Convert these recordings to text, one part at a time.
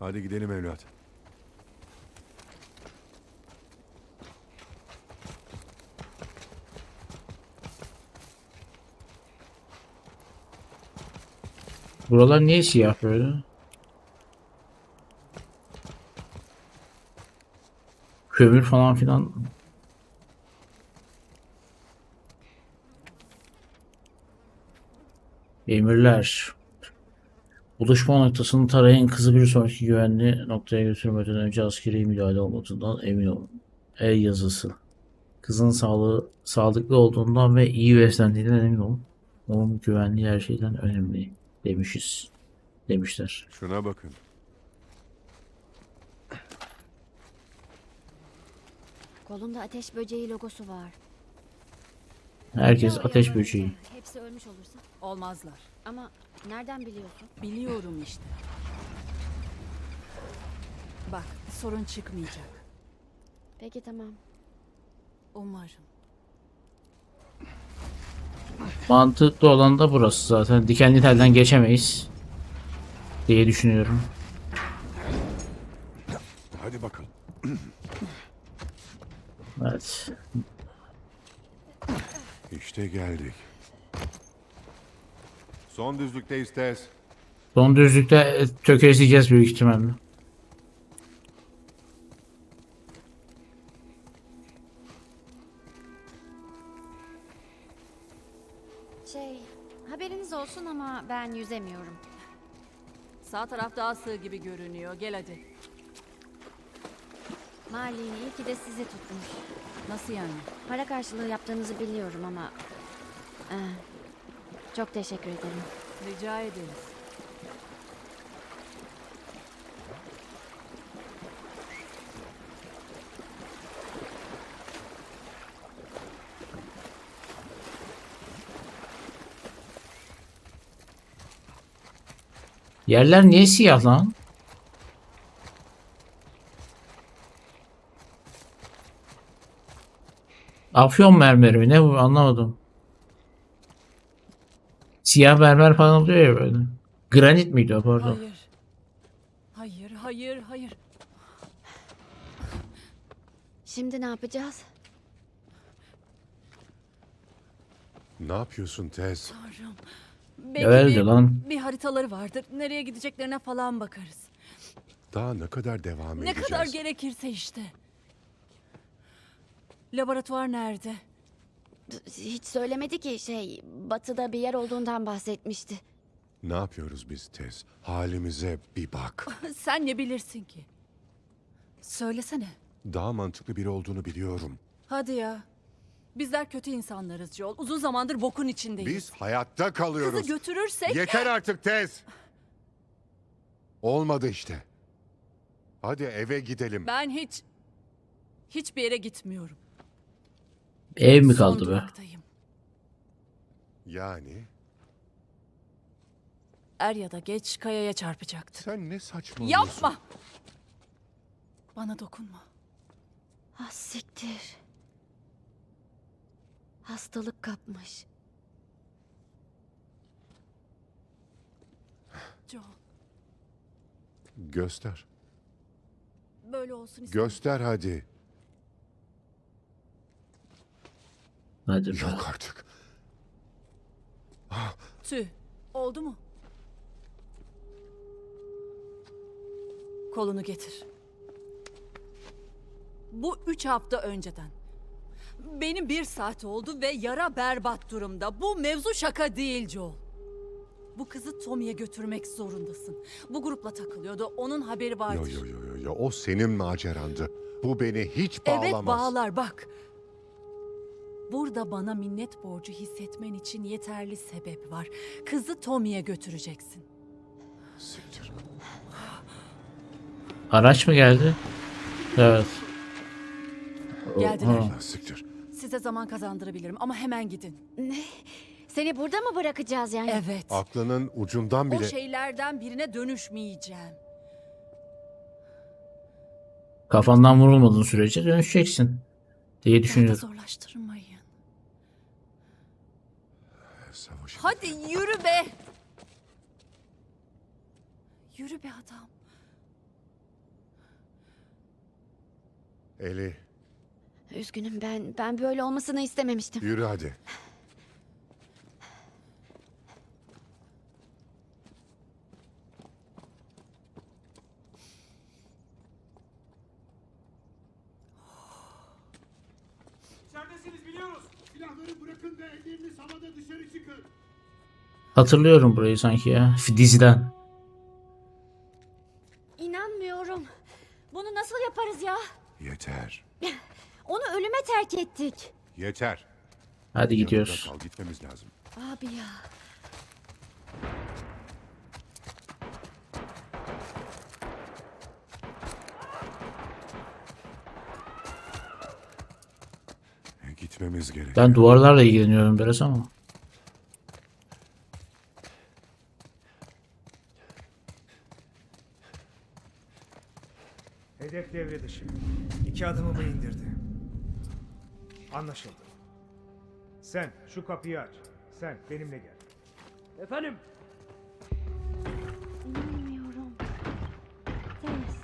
Hadi gidelim evlat. Buralar niye siyah böyle? Kömür falan filan. Emirler. Buluşma noktasını tarayın kızı bir sonraki güvenli noktaya götürmeden önce askeri müdahale olmadığından emin olun. El yazısı. Kızın sağlığı sağlıklı olduğundan ve iyi beslendiğinden emin olun. Onun güvenliği her şeyden önemli demişiz. Demişler. Şuna bakın. Kolunda ateş böceği logosu var. Herkes ateş böceği. Hepsi ölmüş olursa. Olmazlar. Ama nereden biliyorsun? Biliyorum işte. Bak, sorun çıkmayacak. Peki tamam. Umarım. Mantıklı olan da burası zaten. Dikenli telden geçemeyiz. Diye düşünüyorum. Hadi bakalım. Evet. İşte geldik. Son düzlükteyiz Tez. Son düzlükte e, tökezleyeceğiz büyük ihtimalle. Şey, haberiniz olsun ama ben yüzemiyorum. Sağ taraf daha sığ gibi görünüyor. Gel hadi. Marlin iyi ki de sizi tutmuş. Nasıl yani? Para karşılığı yaptığınızı biliyorum ama... eh, çok teşekkür ederim. Rica ederiz. Yerler niye siyah lan? Afyon mermeri mi? Ne bu? Anlamadım. Siyah mermer falan oluyor ya böyle. Granit miydi o pardon? Hayır. Hayır, hayır, hayır. Şimdi ne yapacağız? Ne yapıyorsun Tez? Tanrım. Belki bir, lan. bir haritaları vardır. Nereye gideceklerine falan bakarız. Daha ne kadar devam Ne edeceğiz? kadar gerekirse işte. Laboratuvar nerede? Hiç söylemedi ki şey, batıda bir yer olduğundan bahsetmişti. Ne yapıyoruz biz Tez? Halimize bir bak. Sen ne bilirsin ki? Söylesene. Daha mantıklı biri olduğunu biliyorum. Hadi ya. Bizler kötü insanlarız Joel. Uzun zamandır bokun içindeyiz. Biz hayatta kalıyoruz. Kızı götürürsek... Yeter artık Tez. Olmadı işte. Hadi eve gidelim. Ben hiç... Hiçbir yere gitmiyorum. Ev mi kaldı be? Yani Er ya da geç kayaya çarpacaktı. sen ne saçmalıyorsun? Yapma! Bana dokunma. Ah siktir. Hastalık kapmış. Joel, Göster. böyle olsun. Göster hadi. Hadi be. Yok artık. Tüh, oldu mu? Kolunu getir. Bu üç hafta önceden. Benim bir saat oldu ve yara berbat durumda. Bu mevzu şaka değil Joel. Bu kızı Tommy'ye götürmek zorundasın. Bu grupla takılıyordu. Onun haberi vardır. Yo yo yo yo yo. O senin macerandı. Bu beni hiç bağlamaz. Evet bağlar bak. Burada bana minnet borcu hissetmen için yeterli sebep var. Kızı Tommy'ye götüreceksin. Siktir. Araç mı geldi? Evet. Geldiler. Ha. Siktir. Size zaman kazandırabilirim ama hemen gidin. Ne? Seni burada mı bırakacağız yani? Evet. Aklının ucundan O bile... şeylerden birine dönüşmeyeceğim. Kafandan vurulmadığın sürece dönüşeceksin. Diye Daha da düşünüyorum. zorlaştırmayın. Savaş. Hadi yürü be. Yürü be adam. Eli Üzgünüm ben. Ben böyle olmasını istememiştim. yürü hadi. Hatırlıyorum burayı sanki ya. Diziden. İnanmıyorum. Bunu nasıl yaparız ya? Yeter. Onu ölüme terk ettik. Yeter. Hadi gidiyoruz. kal, gitmemiz lazım. Abi ya. Gitmemiz gerek. Ben duvarlarla ilgileniyorum biraz ama. Dışı. İki adımımı indirdi. Anlaşıldı. Sen şu kapıyı aç. Sen benimle gel. Efendim? İnanmıyorum. Tez.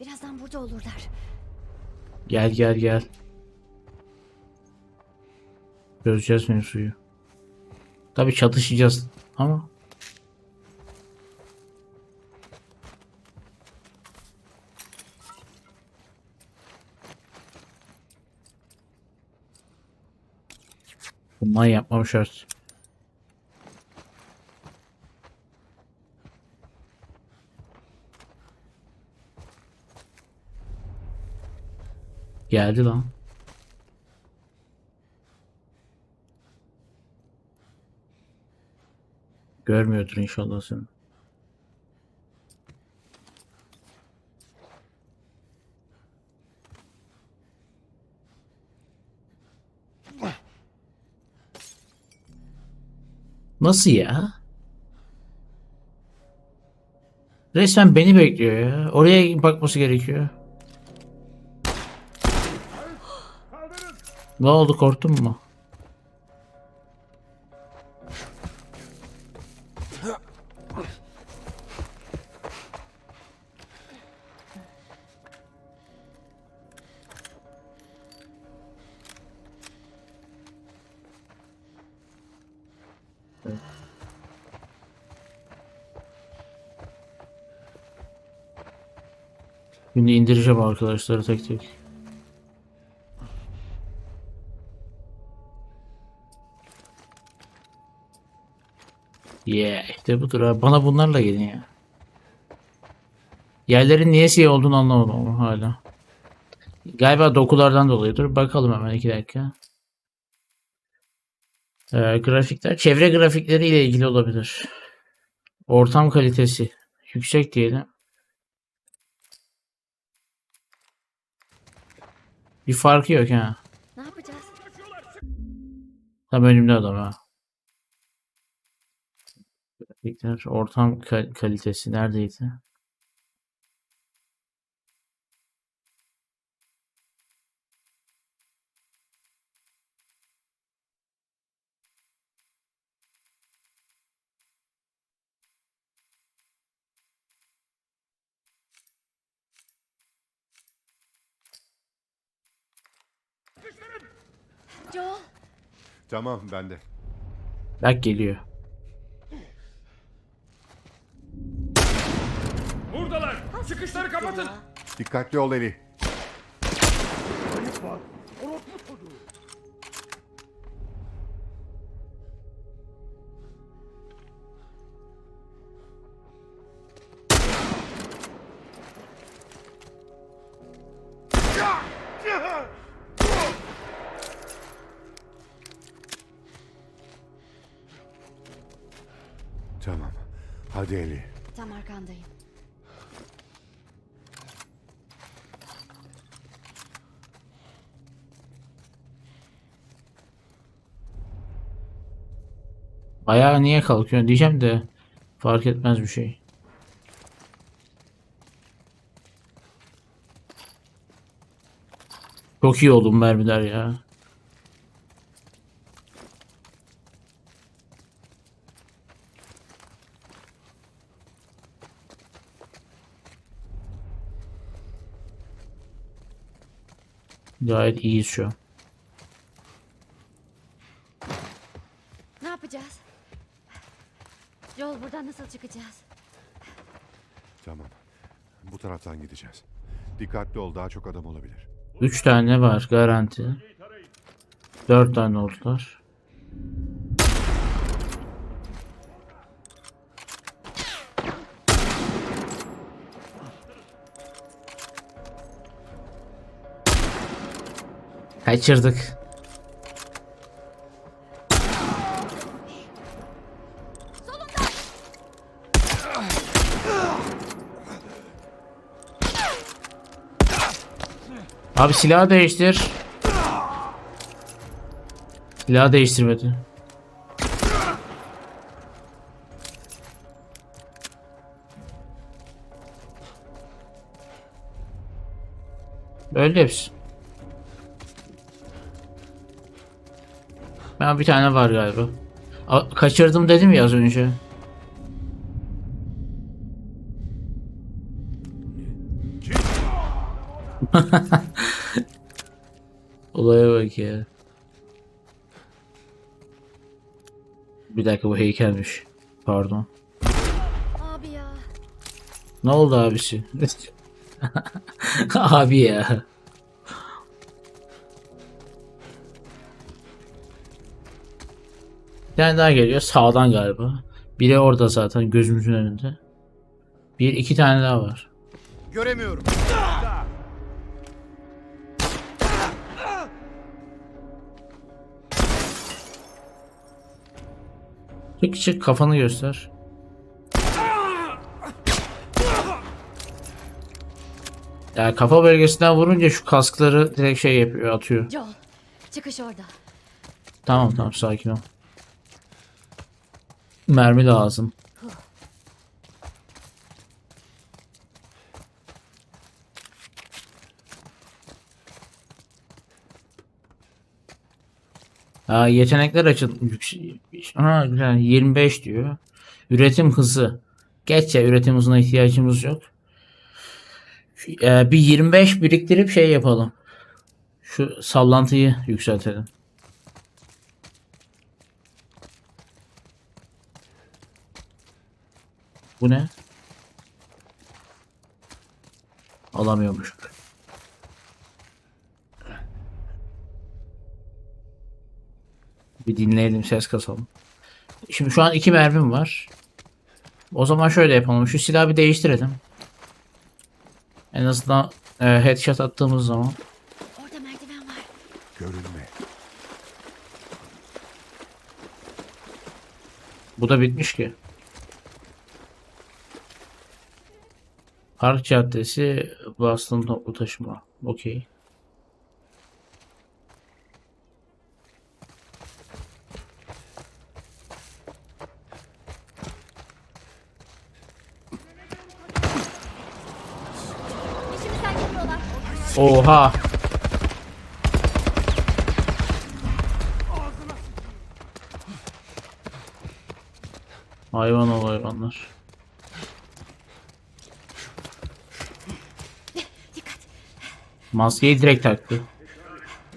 Birazdan burada olurlar. Gel gel gel. Çözeceğiz mevzuyu. Tabii çatışacağız ama. Bundan yapmam şart. Geldi lan. Görmüyordur inşallah seni. Nasıl ya? Resmen beni bekliyor ya. Oraya bakması gerekiyor. Ne oldu korktun mu? Şimdi indireceğim arkadaşları tek tek. Yeah işte budur abi. Bana bunlarla gelin ya. Yerlerin niye siyah olduğunu anlamadım ama hala. Galiba dokulardan dolayıdır. Bakalım hemen iki dakika. Ee, grafikler. Çevre grafikleri ile ilgili olabilir. Ortam kalitesi. Yüksek diyelim. Bir farkı yok ha. Ne yapacağız? Tam önümde adam ha. Ortam ka- kalitesi neredeydi? Tamam ben de. Bak geliyor. Buradalar. Çıkışları kapatın. Dikkatli ol Eli. Hadi Eli. Tam arkandayım. Ayağa niye kalkıyorsun diyeceğim de fark etmez bir şey. Çok iyi oldum mermiler ya. Gayet iyiyiz şu an. Ne yapacağız? Yol buradan nasıl çıkacağız? Tamam. Bu taraftan gideceğiz. Dikkatli ol daha çok adam olabilir. 3 tane var garanti. 4 tane oldular. Kaçırdık. Abi silahı değiştir. Silahı değiştirmedi. Öyle hepsi. Ben bir tane var galiba. A- kaçırdım dedim ya az önce. Olaya bak ya. Bir dakika bu heykelmiş. Pardon. Abi ya. Ne oldu abisi? Abi ya. Bir tane daha geliyor sağdan galiba. Biri orada zaten gözümüzün önünde. Bir iki tane daha var. Göremiyorum. Çık çık kafanı göster. Ya kafa bölgesinden vurunca şu kaskları direkt şey yapıyor, atıyor. Joel. Çıkış orada. Tamam tamam sakin ol. Mermi lazım. Ha, yetenekler açıl yüksek. Ha, güzel 25 diyor. Üretim hızı. Geç ya üretim hızına ihtiyacımız yok. Şu, e, bir 25 biriktirip şey yapalım. Şu sallantıyı yükseltelim. Bu ne? Alamıyormuş. Bir dinleyelim ses kasalım. Şimdi şu an iki mermim var. O zaman şöyle yapalım. Şu silahı bir değiştirelim. En azından e, headshot attığımız zaman. Orada merdiven var. Görünme. Bu da bitmiş ki. Park Caddesi Boston toplu taşıma. Okey. Oha. Hayvan ol hayvanlar. Maskeyi direkt taktı.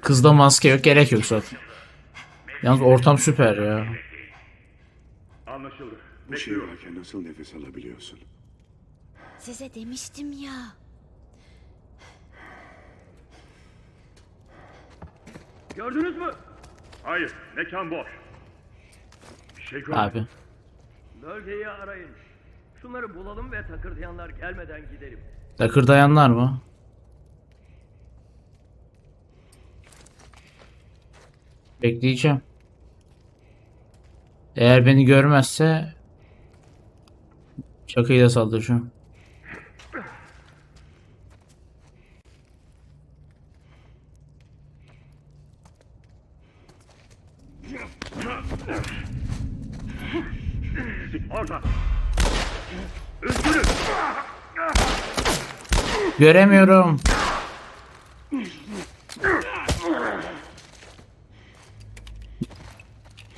Kızda maske yok gerek yok zaten. Yalnız ortam süper ya. Anlaşıldı. Bu şey varken nasıl nefes alabiliyorsun? Size demiştim ya. Gördünüz mü? Hayır, mekan boş. Bir şey görmedim. Abi. Bölgeyi arayın. Şunları bulalım ve takırdayanlar gelmeden gidelim. Takırdayanlar mı? Bekleyeceğim. Eğer beni görmezse çakıyla saldıracağım. Göremiyorum.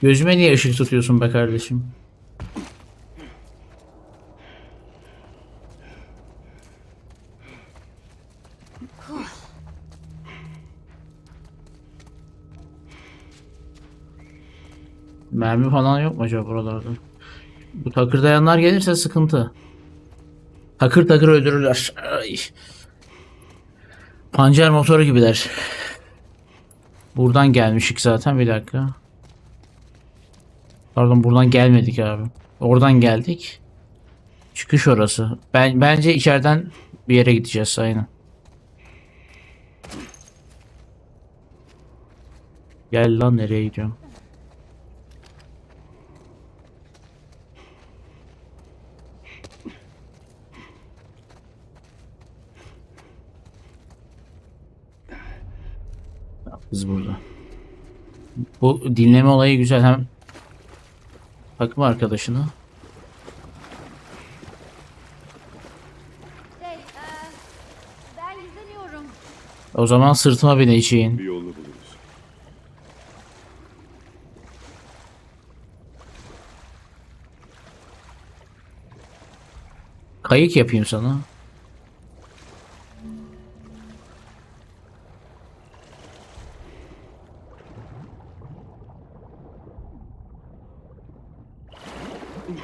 Gözüme niye ışık tutuyorsun be kardeşim? Mermi falan yok mu acaba buralarda? Bu takırdayanlar gelirse sıkıntı. Takır takır öldürürler. Ay. Pancar motoru gibiler. Buradan gelmişik zaten bir dakika. Pardon buradan gelmedik abi. Oradan geldik. Çıkış orası. Ben bence içeriden bir yere gideceğiz aynen. Gel lan nereye gidiyorum? Kız burada. Bu dinleme olayı güzel. Hem takım arkadaşını. Şey, ben yüzeniyorum. O zaman sırtıma bineceğin. Bir yolunu buluruz. Kayık yapayım sana.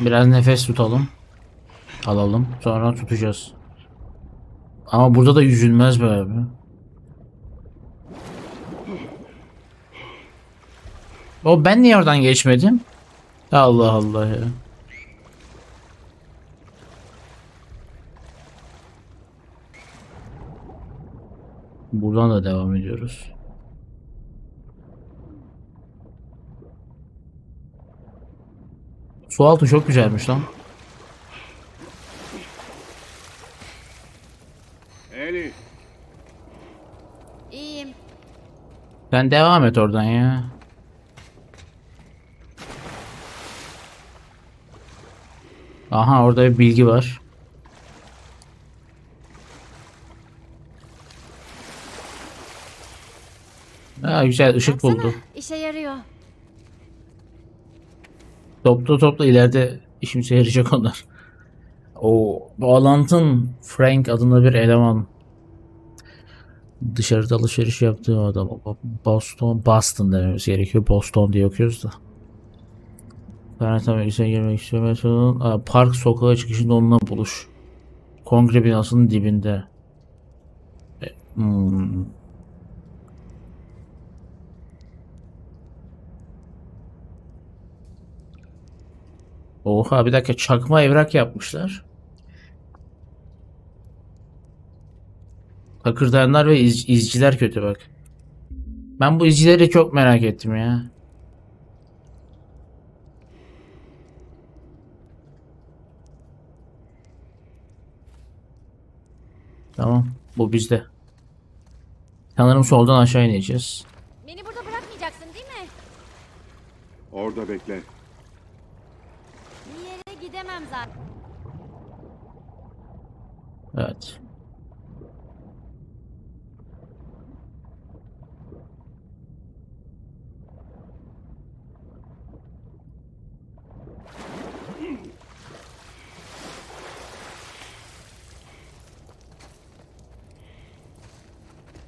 Biraz nefes tutalım. Alalım. Sonra tutacağız. Ama burada da yüzülmez be abi. O ben niye oradan geçmedim? Allah Allah ya. Buradan da devam ediyoruz. Su altı çok güzelmiş lan. Eli. İyiyim. Sen devam et oradan ya. Aha orada bir bilgi var. Ha, güzel ışık Baksana, buldu. işe Topla topla ileride işimize yarayacak onlar. O bağlantın Frank adında bir eleman. Dışarıda alışveriş yaptığı adam. Boston, Boston dememiz gerekiyor. Boston diye okuyoruz da. İnternet Amerika'ya girmek istiyorum. Park sokağa çıkışında onunla buluş. Kongre binasının dibinde. E, hmm. Oha bir dakika çakma evrak yapmışlar. Takırdayanlar ve iz- izciler kötü bak. Ben bu izcileri çok merak ettim ya. Tamam bu bizde. Sanırım soldan aşağı ineceğiz. Beni burada bırakmayacaksın değil mi? Orada bekle. Gidemem zaten. Evet.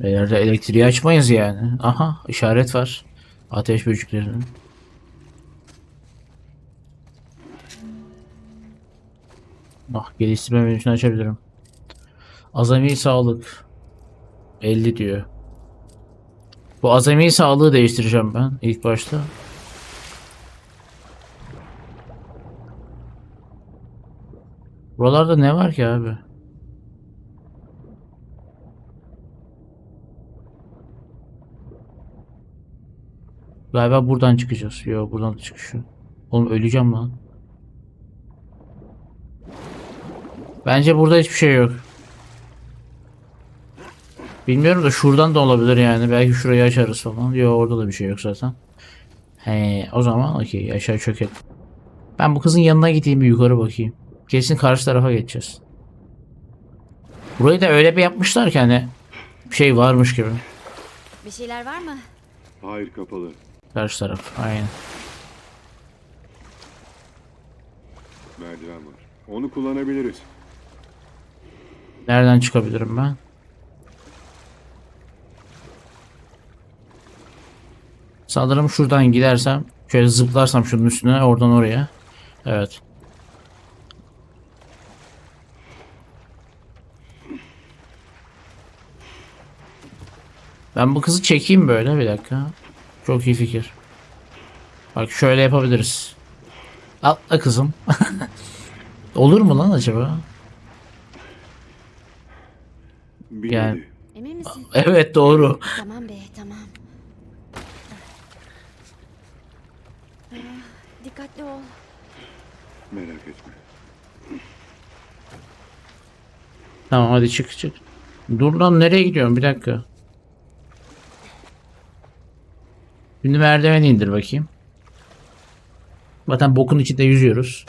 Beyler de elektriği açmayız yani. Aha işaret var. Ateş böceklerinin. Ah geliştirme menüsünü açabilirim. Azami sağlık. 50 diyor. Bu azami sağlığı değiştireceğim ben ilk başta. Buralarda ne var ki abi? Galiba buradan çıkacağız. Yo buradan da çıkış yok. Oğlum öleceğim lan. Bence burada hiçbir şey yok. Bilmiyorum da şuradan da olabilir yani. Belki şurayı açarız falan. Yok orada da bir şey yok zaten. He, o zaman okey aşağı çökelim. Ben bu kızın yanına gideyim bir yukarı bakayım. Kesin karşı tarafa geçeceğiz. Burayı da öyle bir yapmışlar ki hani bir şey varmış gibi. Bir şeyler var mı? Hayır kapalı. Karşı taraf. Aynen. Merdiven var. Onu kullanabiliriz. Nereden çıkabilirim ben? Sanırım şuradan gidersem Şöyle zıplarsam şunun üstüne oradan oraya. Evet. Ben bu kızı çekeyim böyle bir dakika. Çok iyi fikir. Bak şöyle yapabiliriz. Atla kızım. Olur mu lan acaba? Bir Yani- Emin misin? Evet doğru. tamam be tamam. Ah, Dikkatli ol. Merak etme. Tamam hadi çık çık. Dur lan nereye gidiyorsun? Bir dakika. Şimdi merdiveni indir bakayım. Zaten bokun içinde yüzüyoruz.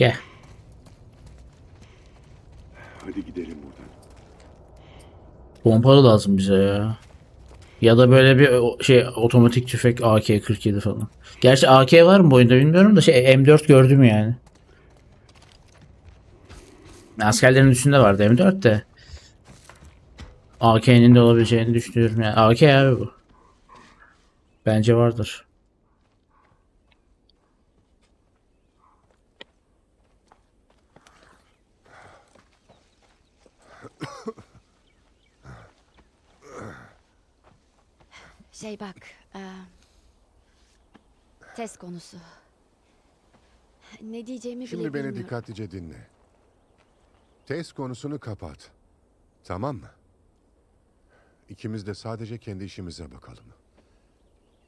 Gel. Hadi gidelim buradan. Pompalı lazım bize ya. Ya da böyle bir şey otomatik tüfek AK-47 falan. Gerçi AK var mı bu oyunda bilmiyorum da şey M4 gördüm yani. Askerlerin üstünde vardı M4 de. AK'nin de olabileceğini düşünüyorum yani. AK abi bu. Bence vardır. Şey bak. eee, test konusu. Ne diyeceğimi bile Şimdi beni bilmiyorum. dikkatlice dinle. Test konusunu kapat. Tamam mı? İkimiz de sadece kendi işimize bakalım.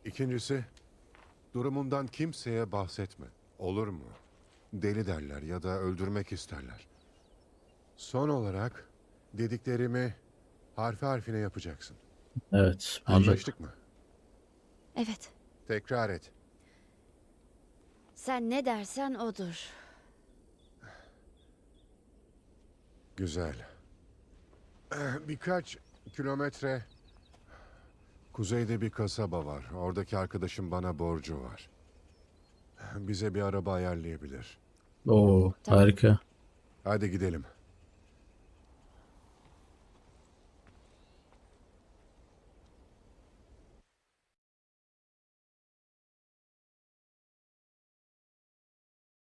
İkincisi, durumundan kimseye bahsetme. Olur mu? Deli derler ya da öldürmek isterler. Son olarak dediklerimi harfi harfine yapacaksın. Evet. Anlaştık mı? Evet. Tekrar et. Sen ne dersen odur. Güzel. Birkaç kilometre kuzeyde bir kasaba var. Oradaki arkadaşım bana borcu var. Bize bir araba ayarlayabilir. Oo, harika. Hadi gidelim.